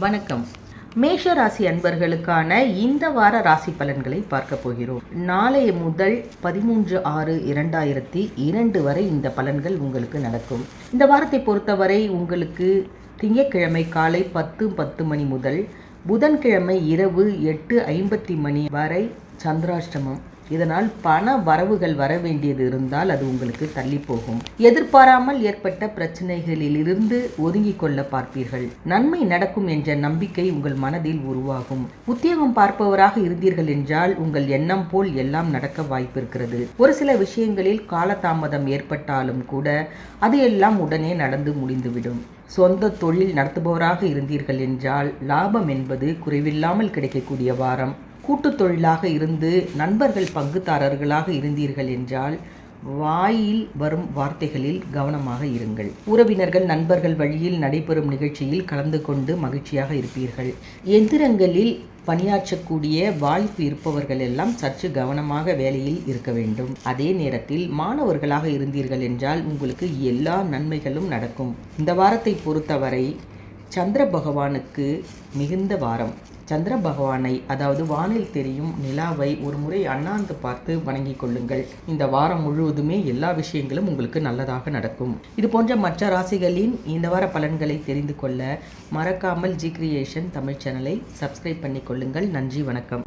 வணக்கம். மேஷ ராசி அன்பர்களுக்கான இந்த வார ராசி பலன்களை பார்க்க போகிறோம். நாளை முதல் பதிமூன்று ஆறு இரண்டாயிரத்தி இரண்டு வரை இந்த பலன்கள் உங்களுக்கு நடக்கும். இந்த வாரத்தை பொறுத்தவரை உங்களுக்கு திங்கட்கிழமை காலை பத்து பத்து மணி முதல் புதன்கிழமை இரவு எட்டு ஐம்பத்தி மணி வரை சந்திராஷ்டமம். இதனால் பண வரவுகள் வர வேண்டியது இருந்தால் அது உங்களுக்கு தள்ளி போகும் எதிர்பாராமல் ஏற்பட்ட பிரச்சனைகளில் இருந்து ஒதுங்கிக் கொள்ள பார்ப்பீர்கள். நன்மை நடக்கும் என்ற நம்பிக்கை உங்கள் மனதில் உருவாகும். உத்தியோகம் பார்ப்பவராக இருந்தீர்கள் என்றால் உங்கள் எண்ணம் போல் எல்லாம் நடக்க வாய்ப்பிருக்கிறது. ஒரு சில விஷயங்களில் காலதாமதம் ஏற்பட்டாலும் கூட அது எல்லாம் உடனே நடந்து முடிந்துவிடும். சொந்த தொழில் நடத்துபவராக இருந்தீர்கள் என்றால் லாபம் என்பது குறைவில்லாமல் கிடைக்கக்கூடிய வாரம். கூட்டுத் தொழிலாக இருந்து நண்பர்கள் பங்குதாரர்களாக இருந்தீர்கள் என்றால் வாயில் வரும் வார்த்தைகளில் கவனமாக இருங்கள். உறவினர்கள் நண்பர்கள் வழியில் நடைபெறும் நிகழ்ச்சியில் கலந்து கொண்டு மகிழ்ச்சியாக இருப்பீர்கள். எந்திரங்களில் பணியாற்றக்கூடிய வாய்ப்பு இருப்பவர்கள் எல்லாம் சற்று கவனமாக வேலையில் இருக்க வேண்டும். அதே நேரத்தில் மாணவர்களாக இருந்தீர்கள் என்றால் உங்களுக்கு எல்லா நன்மைகளும் நடக்கும். இந்த வாரத்தை பொறுத்தவரை சந்திர பகவானுக்கு மிகுந்த வாரம். சந்திர பகவானை அதாவது வானில் தெரியும் நிலாவை ஒரு முறை அண்ணாந்து பார்த்து வணங்கி கொள்ளுங்கள். இந்த வாரம் முழுவதுமே எல்லா விஷயங்களும் உங்களுக்கு நல்லதாக நடக்கும். இது போன்ற மற்ற ராசிகளின் இந்த வார பலன்களை தெரிந்து கொள்ள மறக்காமல் ஜி கிரியேஷன் தமிழ் சேனலை சப்ஸ்கிரைப் பண்ணிக் கொள்ளுங்கள். நன்றி வணக்கம்.